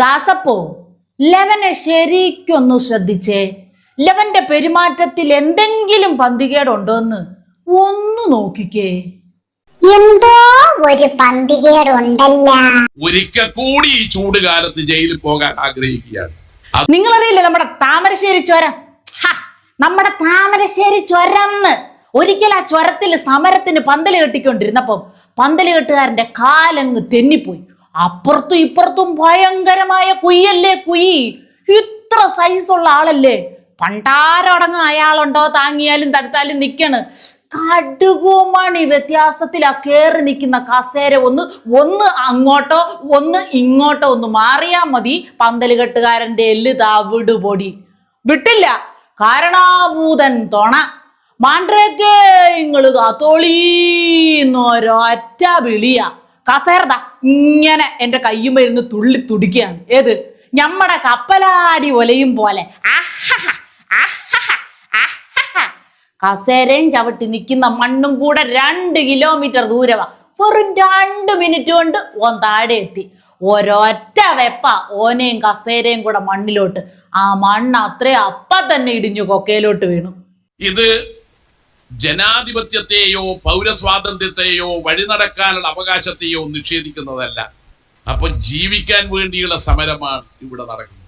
ദാസപ്പോ ലവനെ ശരിക്കൊന്നു ശ്രദ്ധിച്ചേ. ലവന്റെ പെരുമാറ്റത്തിൽ എന്തെങ്കിലും പന്തികേടുണ്ടോന്ന് ഒന്ന് നോക്കിക്കേ. എന്തോ ഒരു പന്തികേടുണ്ടല്ല. ഒരിക്കൽ കൂടി ഈ ചൂട് കാലത്ത് ജയിലിൽ പോകാൻ ആഗ്രഹിക്കുകയാണ്. നിങ്ങൾ നിങ്ങളറിയില്ലേ നമ്മുടെ താമരശ്ശേരി ചുരം? നമ്മുടെ താമരശ്ശേരി ചുരന്ന്. ഒരിക്കൽ ആ ചുരത്തിൽ സമരത്തിന് പന്തൽ കെട്ടിക്കൊണ്ടിരുന്നപ്പം പന്തൽ കെട്ടുകാരന്റെ കാലങ്ങ് തെന്നിപ്പോയി. അപ്പുറത്തും ഇപ്പുറത്തും ഭയങ്കരമായ കുയ്യല്ലേ കുയി? ഇത്ര സൈസുള്ള ആളല്ലേ? പണ്ടാരടങ്ങ് അയാളുണ്ടോ താങ്ങിയാലും തടുത്താലും നിക്കണ്. കടുകുമണി വ്യത്യാസത്തിൽ ആ കേറി നിൽക്കുന്ന കസേര ഒന്ന് ഒന്ന് അങ്ങോട്ടോ ഒന്ന് ഇങ്ങോട്ടോ ഒന്ന് മാറിയാ മതി പന്തലുകെട്ടുകാരന്റെ എല്ല് തവിട് പൊടി. വിട്ടില്ല. കാരണാഭൂതൻ തൊണ. മാണ്ട്രേക്കേ ഇങ്ങൾ കാത്തോളീന്നൊരൊറ്റ വിളിയാ. കസേരത ഇങ്ങനെ എന്റെ കയ്യും ഇരുന്ന് തുള്ളി തുടിക്കുകയാണ്. ഏത്? ഞമ്മടെ കപ്പലാടി ഒലയും പോലെ. കസേരയും ചവിട്ടി നിൽക്കുന്ന മണ്ണും കൂടെ രണ്ട് കിലോമീറ്റർ ദൂരമാ വെറും രണ്ട് മിനിറ്റ് കൊണ്ട് ഓൻ താഴെ എത്തി. ഒരൊറ്റ വെപ്പ ഓനെയും കസേരയും കൂടെ മണ്ണിലോട്ട്. ആ മണ്ണ് അത്രയും അപ്പ തന്നെ ഇടിഞ്ഞു കൊക്കയിലോട്ട് വീണു. ഇത് ജനാധിപത്യത്തെയോ പൗരസ്വാതന്ത്ര്യത്തെയോ വഴി നടക്കാനുള്ള അവകാശത്തെയോ നിഷേധിക്കുന്നതല്ല. അപ്പൊ ജീവിക്കാൻ വേണ്ടിയുള്ള സമരമാണ് ഇവിടെ നടക്കുന്നത്.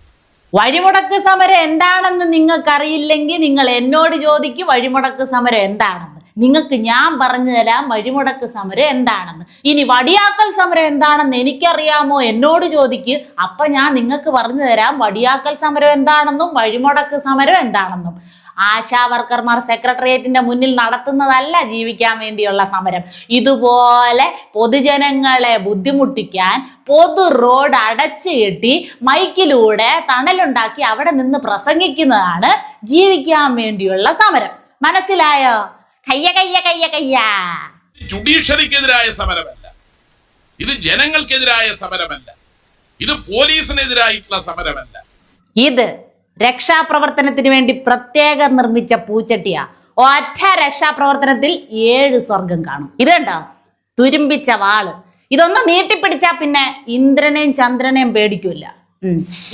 വഴിമുടക്ക് സമരം എന്താണെന്ന് നിങ്ങൾക്കറിയില്ലെങ്കിൽ നിങ്ങൾ എന്നോട് ചോദിക്കും വഴിമുടക്ക് സമരം എന്താണെന്ന്. നിങ്ങൾക്ക് ഞാൻ പറഞ്ഞു തരാം വഴിമുടക്ക് സമരം എന്താണെന്ന്. ഇനി വടിയാക്കൽ സമരം എന്താണെന്ന് എനിക്കറിയാമോ? എന്നോട് ചോദിക്ക്. അപ്പൊ ഞാൻ നിങ്ങൾക്ക് പറഞ്ഞു തരാം വടിയാക്കൽ സമരം എന്താണെന്നും വഴിമുടക്ക് സമരം എന്താണെന്നും. ആശാ വർക്കർമാർ സെക്രട്ടേറിയറ്റിന്റെ മുന്നിൽ നടത്തുന്നതല്ല ജീവിക്കാൻ വേണ്ടിയുള്ള സമരം. ഇതുപോലെ പൊതുജനങ്ങളെ ബുദ്ധിമുട്ടിക്കാൻ പൊതു റോഡ് അടച്ചു കെട്ടി മൈക്കിലൂടെ തണലുണ്ടാക്കി അവിടെ നിന്ന് പ്രസംഗിക്കുന്നതാണ് ജീവിക്കാൻ വേണ്ടിയുള്ള സമരം. മനസ്സിലായോ? കയ്യ കയ്യ കയ്യ കയ്യ. ജുഡീഷ്യറിക്കെതിരായ സമരമല്ല. ഇത് ജനങ്ങൾക്കെതിരായ സമരമല്ല. ഇത് പോലീസിനെതിരായിട്ടുള്ള സമരമല്ല. ഇത് രക്ഷാപ്രവർത്തനത്തിന് വേണ്ടി പ്രത്യേകം നിർമ്മിച്ച പൂച്ചട്ടിയാ. ഒറ്റ രക്ഷാപ്രവർത്തനത്തിൽ ഏഴ് സ്വർഗം കാണും. ഇത് കണ്ടോ? തുരുമ്പിച്ച വാൾ. ഇതൊന്ന് നീട്ടിപ്പിടിച്ചാ പിന്നെ ഇന്ദ്രനെയും ചന്ദ്രനെയും പേടിക്കൂല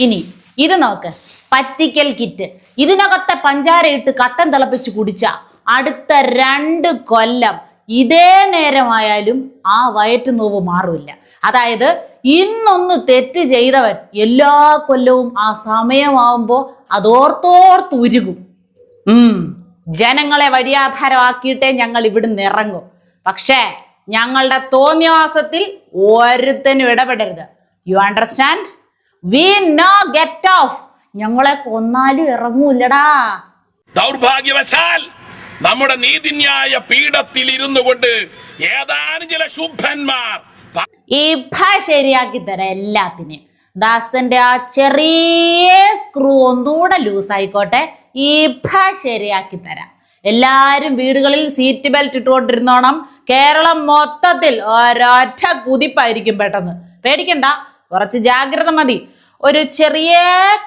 ഇനി ഇത് നോക്ക്. പറ്റിക്കൽ കിറ്റ്. ഇതിനകത്തെ പഞ്ചാര ഇട്ട് കട്ടൻ തിളപ്പിച്ച് കുടിച്ച അടുത്ത രണ്ട് കൊല്ലം ഇതേ നേരമായാലും ആ വയറ്റ് നോവ് മാറില്ല. അതായത് ഇന്നൊന്ന് തെറ്റ് ചെയ്തവൻ എല്ലാ കൊല്ലവും ആ സമയമാവുമ്പോൾ അതോർത്തോർത്ത് ഉരുകും. ഉം. ജനങ്ങളെ വഴിയാധാരമാക്കിയിട്ടേ ഞങ്ങൾ ഇവിടുന്ന് ഇറങ്ങും. പക്ഷേ ഞങ്ങളുടെ തോന്നിയവാസത്തിൽ ഒരുത്തനും ഇടപെടരുത്. You understand we know get off ഞങ്ങളെ കൊന്നാലും ഇറങ്ങൂല്ലടാ. ദൗർഭാഗ്യവശാൽ നമ്മുടെ നീതിന്യായ പീഠത്തിൽ ഇരുന്നു കൊണ്ട് ഏതാനും ചില ശുഭന്മാർ ഇഭ ശരിയാക്കി തരാം എല്ലാത്തിനെയും. ദാസന്റെ ആ ചെറിയ സ്ക്രൂ ഒന്നുകൂടെ ലൂസ് ആയിക്കോട്ടെ ഇഭ ശരിയാക്കി തരാം. എല്ലാരും വീടുകളിൽ സീറ്റ് ബെൽറ്റ് ഇട്ടുകൊണ്ടിരുന്നോണം കേരളം മൊത്തത്തിൽ ഒരൊറ്റ കുതിപ്പായിരിക്കും പെട്ടെന്ന്. പേടിക്കണ്ട കുറച്ച് ജാഗ്രത മതി. ഒരു ചെറിയ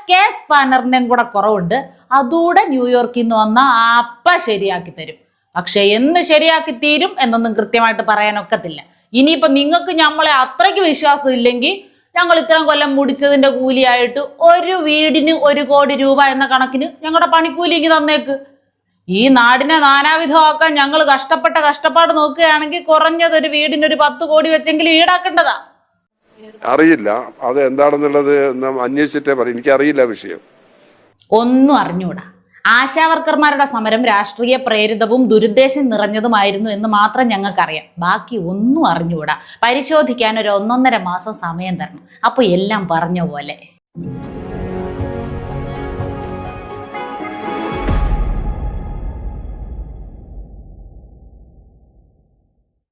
കേസ് പാനറിനും കൂടെ കുറവുണ്ട്. അതുകൂടെ ന്യൂയോർക്കിൽ നിന്ന് വന്ന അപ്പ ശരിയാക്കി തരും. പക്ഷെ എന്ന് ശരിയാക്കി തീരും എന്നൊന്നും കൃത്യമായിട്ട് പറയാനൊക്കത്തില്ല ഇനിയിപ്പോൾ നിങ്ങൾക്ക് നമ്മളെ അത്രയ്ക്ക് വിശ്വാസം ഇല്ലെങ്കിൽ ഞങ്ങൾ ഇത്രയും കൊല്ലം മുടിച്ചതിന്റെ കൂലിയായിട്ട് ഒരു വീടിന് ഒരു കോടി രൂപ എന്ന കണക്കിന് ഞങ്ങളുടെ പണിക്കൂലി ഇങ്ങ് തന്നേക്ക്. ഈ നാടിനെ നാനാവിധമാക്കാൻ ഞങ്ങൾ കഷ്ടപ്പെട്ട കഷ്ടപ്പാട് നോക്കുകയാണെങ്കിൽ കുറഞ്ഞത് ഒരു പത്ത് കോടി വെച്ചെങ്കിലും ഈടാക്കേണ്ടതാ. അറിയില്ല. അത് എന്താണെന്നുള്ളത് അന്വേഷിച്ചിട്ടേ പറയും. എനിക്കറിയില്ല വിഷയം. ഒന്നും അറിഞ്ഞൂടാ. ആശാവർക്കർമാരുടെ സമരം രാഷ്ട്രീയ പ്രേരിതവും ദുരുദ്ദേശം നിറഞ്ഞതുമായിരുന്നു എന്ന് മാത്രം ഞങ്ങൾക്കറിയാം. ബാക്കി ഒന്നും അറിഞ്ഞുകൂടാ പരിശോധിക്കാൻ ഒരു ഒന്നൊന്നര മാസം സമയം തരണം. അപ്പോൾ എല്ലാം പറഞ്ഞ പോലെ.